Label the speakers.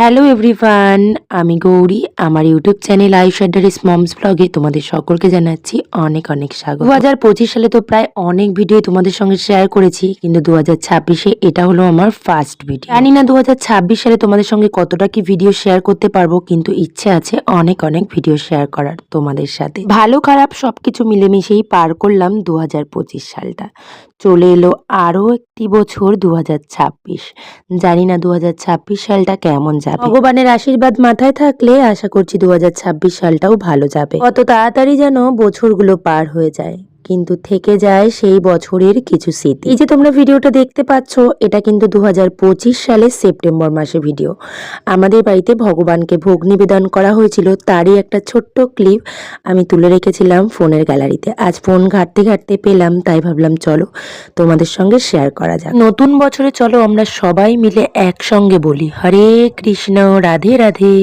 Speaker 1: Hello everyone আমি গৌরী। আমার YouTube channel আয়ুষাডারিস moms ব্লগে তোমাদের সকলকে জানাচ্ছি অনেক অনেক স্বাগত। দু হাজার পঁচিশ সালে তো প্রায় অনেক ভিডিও তোমাদের সঙ্গে শেয়ার করেছি, কিন্তু দু হাজার ছাব্বিশে এটা হলো আমার ফার্স্ট ভিডিও জানি না দু হাজার ছাব্বিশ সালে তোমাদের সঙ্গে কতটা কি ভিডিও শেয়ার করতে পারব, কিন্তু ইচ্ছে আছে অনেক অনেক ভিডিও শেয়ার করার তোমাদের সাথে। ভালো খারাপ সবকিছু মিলেমিশেই পার করলাম দু হাজার পঁচিশ সালটা। চলে এলো আরও একটি বছর দু হাজার ছাব্বিশ। জানি না দু হাজার ছাব্বিশ সালটা কেমন যাবে। ভগবানের আশীর্বাদ মাথায় থাকলে আশা করছি দু হাজার ছাব্বিশ সালটাও ভালো যাবে। কত তাড়াতাড়ি যেন বছরগুলো পার হয়ে যায়। কিন্তু থেকে যায় সেই বছরের কিছু স্মৃতি। এই যে তোমরা ভিডিওটা দেখতে পাচ্ছ, এটা কিন্তু দু হাজার পঁচিশ সালের সেপ্টেম্বর মাসে ভিডিও। আমাদের বাড়িতে ভগবানকে ভোগ নিবেদন করা হয়েছিল, তারই একটা ছোট্ট ক্লিপ আমি তুলে রেখেছিলাম ফোনের গ্যালারিতে। আজ ফোন ঘাটতে ঘাটতে পেলাম, তাই ভাবলাম চলো তোমাদের সঙ্গে শেয়ার করা যাক। নতুন বছরে চলো আমরা সবাই মিলে একসঙ্গে বলি, হরে কৃষ্ণ, রাধে রাধে।